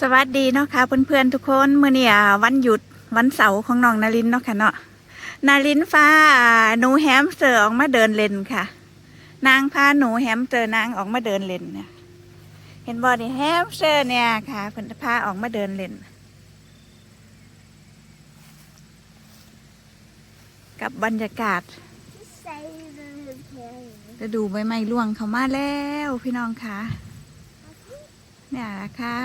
สวัสดีเนาะค่ะเพื่อนๆทุกคนเมื่อนี้อ่าวันหยุดวันเสาร์ของน้องนารินเนาะค่ะเนาะนารินฟ้าหนูแฮมสเตอร์ออกมาเดินเล่นค่ะ นางพาหนูแฮมสเตอร์นางออกมาเดินเล่นเนี่ยเห็นบอดี้แฮมสเตอร์เนี่ยค่ะเพิ่นพาออกมาเดินเล่นกับบรรยากาศจะดูใบไม้ร่วงเข้ามาแล้วพี่น้องค่ะ เนี่ยแหละค่ะ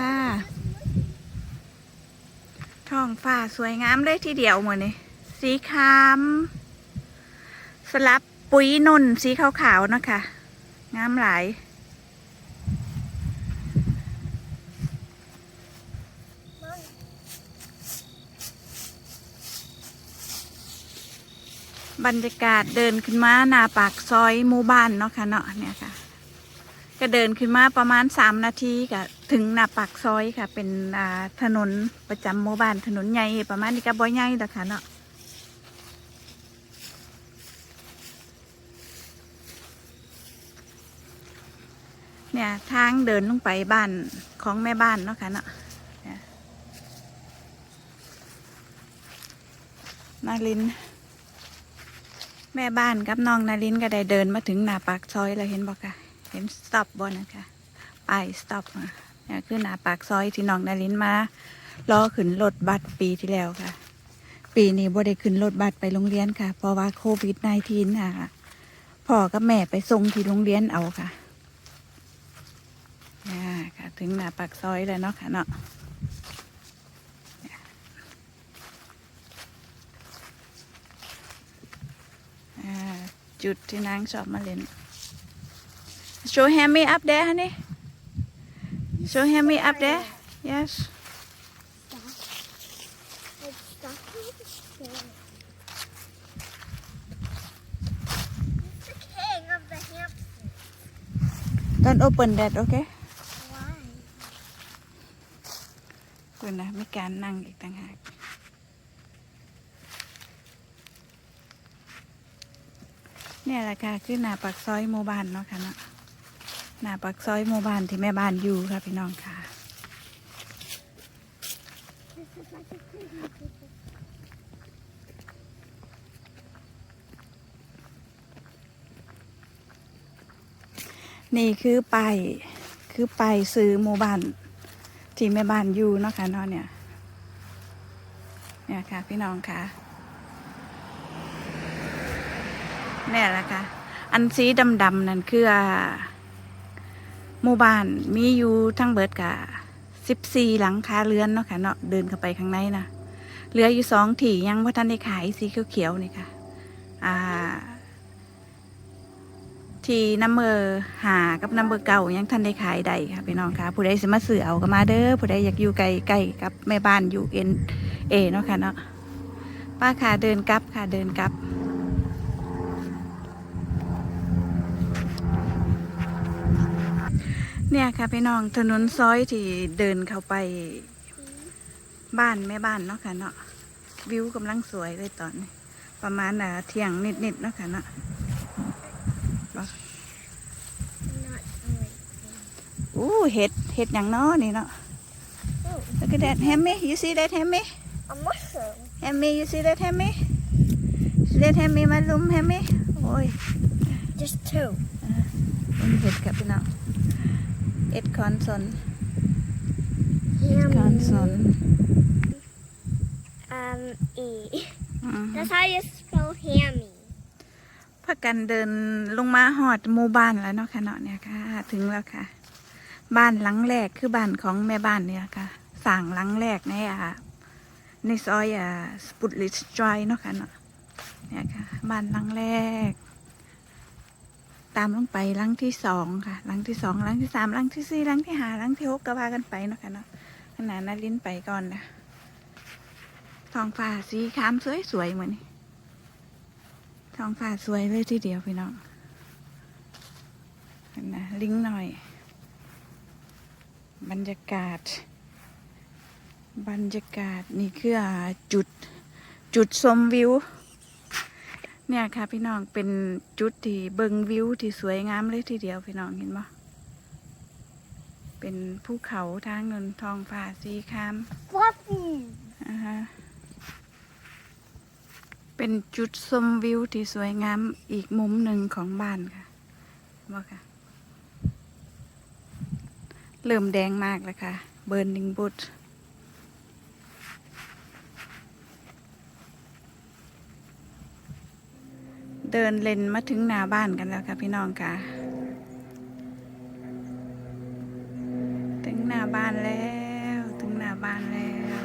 ท้องฟ้าสวยงามเลยทีเดียวเหมือนนี่สีครามสลับปุ๋ยนนสีขาวๆนะคะ งามหลายบรรยากาศเดินขึ้นมาหน้าปากซอยหมู่บ้านเนาะค่ะเนาะเนี่ยค่ะ ก็เดินขึ้นมาประมาณสามนาทีก็ ถึงหน้าปากซอยค่ะ เป็นถนนประจำหมู่บ้านถนนใหญ่ประมาณนี้ก็บ่ใหญ่ดอกค่ะเนาะเนี่ยทางเดินลงไปบ้านของแม่บ้านเนาะค่ะเนาะนาริน แม่บ้านกับน้องนารินก็ได้เดินมาถึงหน้าปากซอยแล้วเห็นบอกค่ะ เห็นสต็อปบนนะคะไปสต็อปเนี่คือหน้าปากซอยที่น้องนารินมารอขึ้นรถบัสปีที่แล้วค่ะ ปีนี้บ่ได้ขึ้นรถบัสไปโรงเรียนค่ะ เพราะว่าโควิด -19 ค่ะพ่อกับแม่ไปส่งที่โรงเรียนเอาค่ะนี่ค่ะ ถึงหน้าปากซอยแล้วเนาะค่ะเนาะอ่าจุดที่นางชอบมาเล่น Show him me up there honey Show him me up there Yes It's the king of the hamsters. Don't open that okay Why? คุณนะมีการนั่งอีกต่างหาก เนี่ยแหละค่ะคือหน้าปากซอยหมู่บ้านเนาะค่ะเนาะห น้าปากซอยหมู่บ้านที่แม่บ้านอยู่ค่ะพี่น้องค่ะ นี่คือไปคือไปซื้อหมู่บ้านที่แม่บ้านอยู่เนาะค่ะเนาะเนี่ยเนี่ยค่ะ พี่น้องค่ะเนี่ยแหละค่ะ อันสีดำๆนั่นคือ หมู่บ้านมีอยู่ทั้งเบิดกะสิบสี่หลังคาเรือนเนาะค่ะเนาะเดินเข้าไปข้างในนะเหลืออยู่สองที่ยังพ่ท่านได้ขายสีเขียวๆนี่ค่ะ อ่า ทีน้ำเบอร์หากับน้ำเบอร์เก่ายังทันได้ขายใดค่ะพี่น้องค่ะผู้ใดสมาซื้อเอาก็มาเด้อผู้ใดอยากอยู่ใกล้ใกล้กับแม่บ้านอยู่เอ็นเอเนาะค่ะเนาะป้าค่ะเดินกลับค่ะเดินกลับ เนี่ยค่ะพี่น้องถนนซอยที่เดินเข้าไปบ้านแม่บ้านเนาะค่ะเนาะวิวกำลังสวยเลยตอนนี้ประมาณอ่าเที่ยงนิดๆเนาะค่ะเนาะ Not really. อู้เห็ดเห็ดอย่างน้อนี่เนาะ Oh, Look at that hammy you see that hammy a mushroom. hammy you see that hammy see that hammy มาลุม hammy โอ้ย Just two. เป็นเห็ดกับพี่น้องเอ็ดคอนสนคอนสน Um, E. อืม That's how you spell hammy. พักกันเดินลงมาหอดหมู่บ้านแล้วเนาะค่ะเนาะเนี่ยค่ะ ถึงแล้วค่ะ บ้านหลังแรกคือบ้านของแม่บ้านเนี่ยค่ะสั่งหลังแรกในอ่าในซอยอ่าสปุตลิสจอยเนาะค่ะเนาะเนี่ยค่ะ บ้านหลังแรก ตามลงไปลังที่สองค่ะลังที่สองลังที่สามลังที่สี่ลังที่ห้าลังที่หกก็พากันไปเนาะค่ะเนาะขนาดนาลิ้นไปก่อนนะทองฟ้าสีคามสวยๆเหมือนทองฟ้าสวยเลยทีเดียวพี่น้องเห็นนะลิงก์หน่อย บรรยากาศ บรรยากาศนี่คือจุดจุดชมวิว เนี่ยค่ะพี่น้องเป็นจุดที่เบิงวิวที่สวยงามเลยทีเดียวพี่น้องเห็นไหมเป็นภูเขาทางนนทองฟ้าสีคราม Fluffy. อ่าฮะเป็นจุดชมวิวที่สวยงามอีกมุมหนึ่งของบ้านค่ะว่าค่ะ เริ่มแดงมากแล้วค่ะ เบิร์นิงบุต เดินเลนมาถึงหน้าบ้านกันแล้วค่ะพี่น้องค่ะ ถึงหน้าบ้านแล้ว ถึงหน้าบ้านแล้ว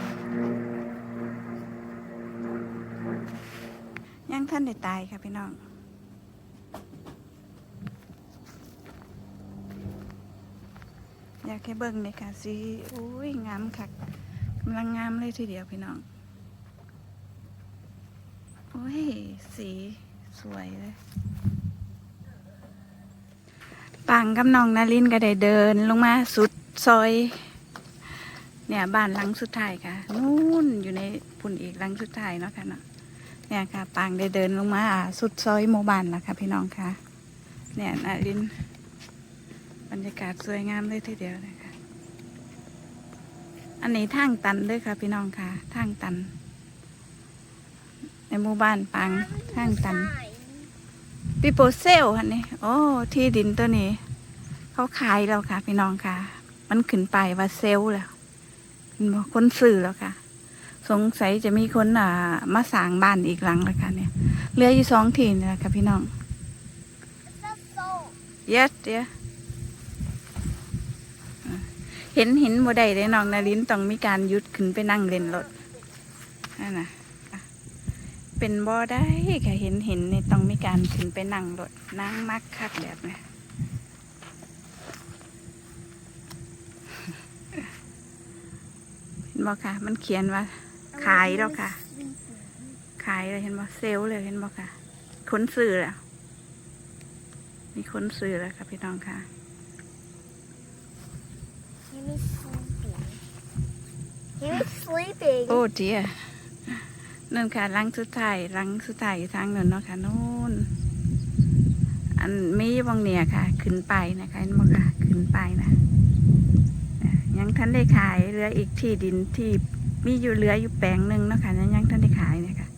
ยังท่านได้ตายค่ะพี่น้องอยากให้เบิ่งเลยค่ะสีโอ้ยงามคักกำลังงามเลยทีเดียวพี่น้อง โอ้ย สี สวยเลยปังกับน้องนารินก็ได้เดินลงมาสุดซอย เนี่ยบ้านหลังสุดท้ายค่ะนู่นอยู่ในปุ่นอีกหลังสุดท้ายเนาะค่ะเนาะเนี่ยค่ะปางได้เดินลงมาอ่าสุดซอยหมู่บ้านแล้วค่ะพี่น้องค่ะ เนี่ยนารินบรรยากาศสวยงามเลยทีเดียวเลยค่ะอันนี้ทางตันเด้วยค่ะพี่น้องค่ะทางตัน ในหมู่บ้านปางทางตันปิโปเซลอันนี้ โอ้ที่ดินตัวนี้ เขาขายแล้วค่ะ พี่น้องค่ะ มันขึ้นไปว่าเซลแล้วเห็นบ่คนซื้อแล้วค่ะ สงสัยจะมีคนอ่ามาสร้างบ้านอีกหลังแล้วค่ะเนี่ยเหลืออยู่สองทีนี่แหละค่ะพี่น้อง That's yes เดียเห็นเห็นบ่ได้เลยน้องนารินต้องมีการยุดขึ้นไปนั่งเล่นรถนั่นน่ะ เป็นบ่ได้ค่ะเห็นเห็นนี่ต้องมีการขึ้นไปนั่งรถนั่งมักคักแบบเนี้ยเห็นบ่ค่ะ มันเขียนว่า ขายแล้วค่ะ ขายเลยเห็นบ่เซลลเลยเห็นบ่ค่ะคนซื้อแล้วมีคนซื้อแล้วค่ะพี่น้องค่ะ He's sleeping. He's sleeping. โอ้เจีย นั่นค่ะหลังสุดท้ายหลังสุดท้ายอยู่ทางนั้นเนาะค่ะนู่นอันมีบางเนี่ยค่ะ ขึ้นไปนะคะเห็นบ่ค่ะขึ้นไปนะยังท่านได้ขายเหลืออีกที่ดินที่มีอยู่เหลืออยู่แปลงหนึ่งเนาะค่ะยังยังท่านได้ขายเนี่ยค่ะ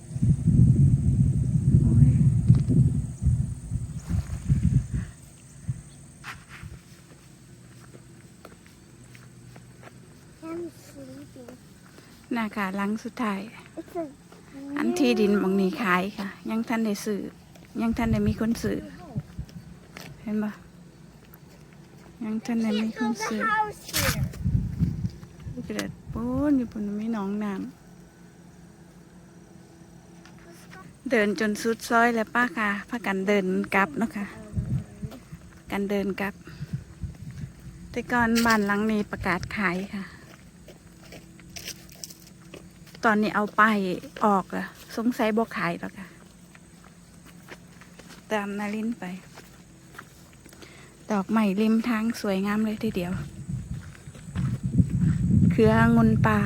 น่ะค่ะหลังสุดท้าย อันที่ดินบางนี้ขายค่ะ ยังท่านได้ซื้อยังท่านได้มีคนซื้อเห็นปะยังท่านได้มีคนซื้อเกิดปูนอยู่ปุ่นมีหนองน้ำเดินจนสุดซอยแล้วป้าค่ะพากันเดินกลับเนาะค่ะกันเดินกลับ แต่ก่อนบ้านหลังนี้ประกาศขายค่ะ ตอนนี้เอาไปออกล้วสงสัยบ่ขายแล้วค่ะตามนารินไป ดอกไม้ริมทางสวยงามเลยทีเดียว เครืองุนปลา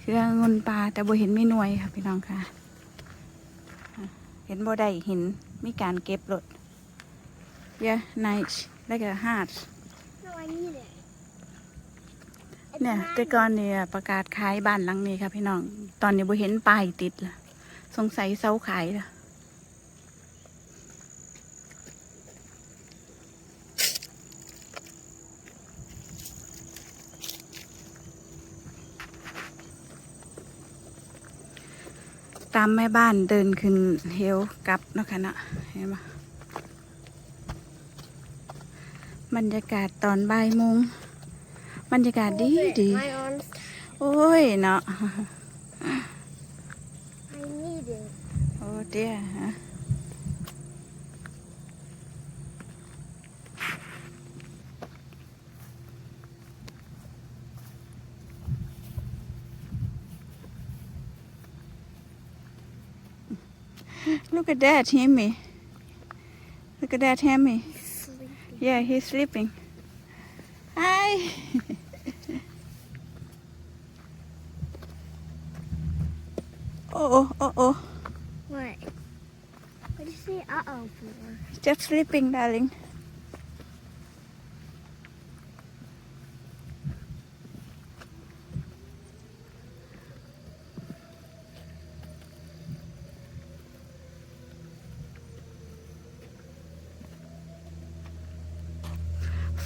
เครืองุนปลาแต่บ่เห็นไมีหน่วยค่ะพี่น้องค่ะ เห็นบ่ได้เห็นมีการเก็บรถเยอะไนช์แล้วก็ฮาร์ด No, I need it. It's เนี่ยแต่ก่อนเนี่ยประกาศขายบ้านหลังนี้ค่ะพี่น้อง ตอนนี้บ่เห็นป้ายติดละสงสัยเซาขายละตามแม่บ้านเดินขึ้นเฮลกลับนะคะเนาะเห็นไหมบรรยากาศตอนบ่ายโมง บรรยากาศดี Hold it. ดี My arms. โอ้ยเนาะ I need it. โอ้เดียฮะลูก at that Timmy look at that Timmy Sleeping. yeah he's sleeping hi oh, oh, oh. What? What did you say uh oh for? Just sleeping, darling.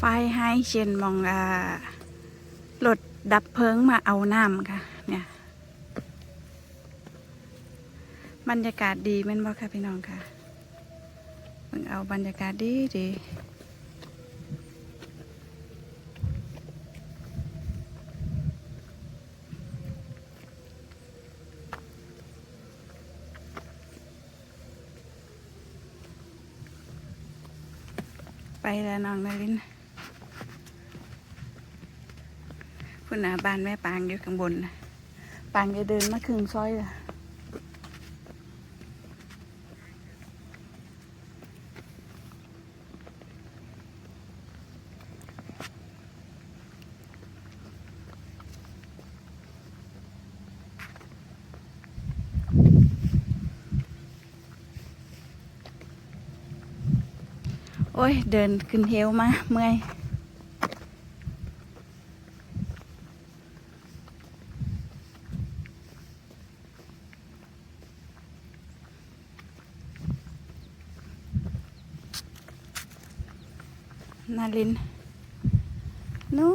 ไฟให้เชนมองอ่ารถดับเพลิงมาเอาน้ำค่ะ บรรยากาศดีแม่นบ่ค่ะพี่น้องค่ะเพิ่งเอาบรรยากาศดีดีไปแล้วน้องนารินคุณนาบ้านแม่ปางอยู่ข้างบนนะปางจะเดินมาครึ่งซอยละ โอ้ย เดินขึ้นเฮวมาเมื่อยนาลินนู่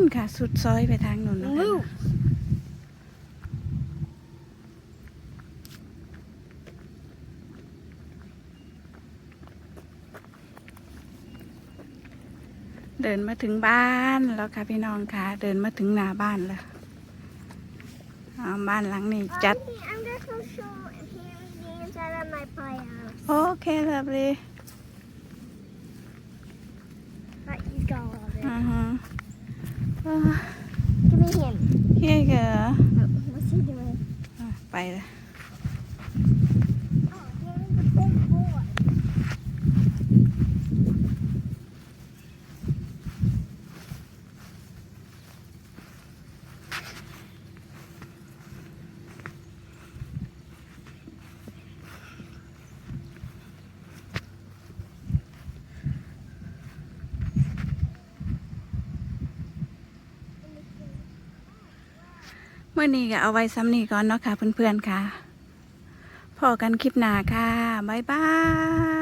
นค่ะ สุดซอยไปทางนู่นนะคะ เดินมาถึงบ้านแล้วค่ะพี่น้องค่ะ เดินมาถึงหน้าบ้านแล้วอ่าบ้านหลังนี้จัด Mommy, I'm just gonna show him the inside of my playhouse. โอเคครับเลย But he's got all of it. อือฮะอ่า Give me him. เฮ้ยเหรอ Oh, what's he doing? อะไปเลย Oh, he's the big boy. เมื่อนี้ก็เอาไว้ซ้ำนี้ก่อนเนาะค่ะเพื่อนๆค่ะพอกันคลิปหน้าค่ะ บ๊ายบาย